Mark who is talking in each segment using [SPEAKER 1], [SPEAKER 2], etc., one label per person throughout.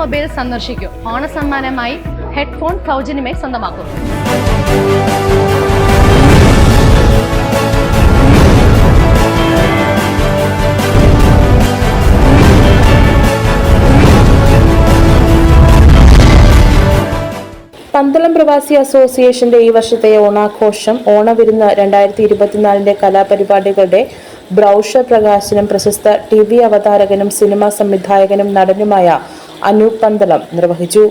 [SPEAKER 1] Mobile സന്ദർശിക്കൂ. ഓണസമ്മാനമായി headphone സൗജന്യമായി സ്വന്തമാക്കും.
[SPEAKER 2] പന്തളം പ്രവാസി അസോസിയേഷന്റെ ഈ വർഷത്തെ ഓണാഘോഷം ഓണവിരുന്ന് രണ്ടായിരത്തി ഇരുപത്തിനാലിന്റെ കലാപരിപാടികളുടെ ബ്രൗഷർ പ്രകാശനം പ്രശസ്ത ടി വി അവതാരകനും സിനിമാ സംവിധായകനും നടനുമായ അനൂപ് പന്തളം നിർവഹിച്ചു.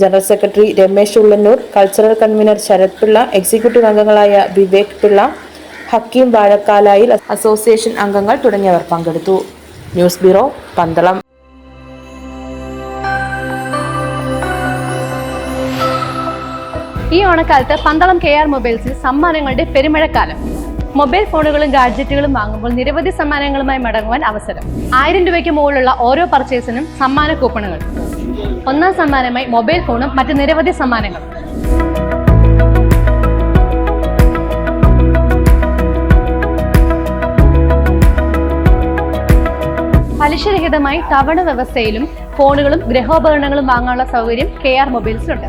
[SPEAKER 2] General secretary Ramesh Ullannoor cultural convener Sarath Pillai executive അംഗങ്ങളായ വിവേക് പിള്ള ഹക്കീം വാഴക്കാലായിൽ അസോസിയേഷൻ അംഗങ്ങൾ തുടങ്ങിയവർ പങ്കെടുത്തു. News bureau Pandalam.
[SPEAKER 1] ഈ ഓണക്കാലത്ത് പന്തളം കെ ആർ മൊബൈൽസിൽ സമ്മാനങ്ങളുടെ പെരുമഴക്കാലം. മൊബൈൽ ഫോണുകളും ഗാഡ്ജറ്റുകളും വാങ്ങുമ്പോൾ നിരവധി സമ്മാനങ്ങളുമായി മടങ്ങുവാൻ അവസരം. ആയിരം രൂപയ്ക്ക് മുകളിലുള്ള ഓരോ പർച്ചേസിനും സമ്മാന കൂപ്പണുകൾ. ഒന്നാം സമ്മാനമായി മൊബൈൽ ഫോണും മറ്റ് നിരവധി സമ്മാനങ്ങളും. പലിശരഹിതമായി തവണ വ്യവസ്ഥയിലും ഫോണുകളും ഗൃഹോപകരണങ്ങളും വാങ്ങാനുള്ള സൗകര്യം കെ ആർ മൊബൈൽസിലുണ്ട്.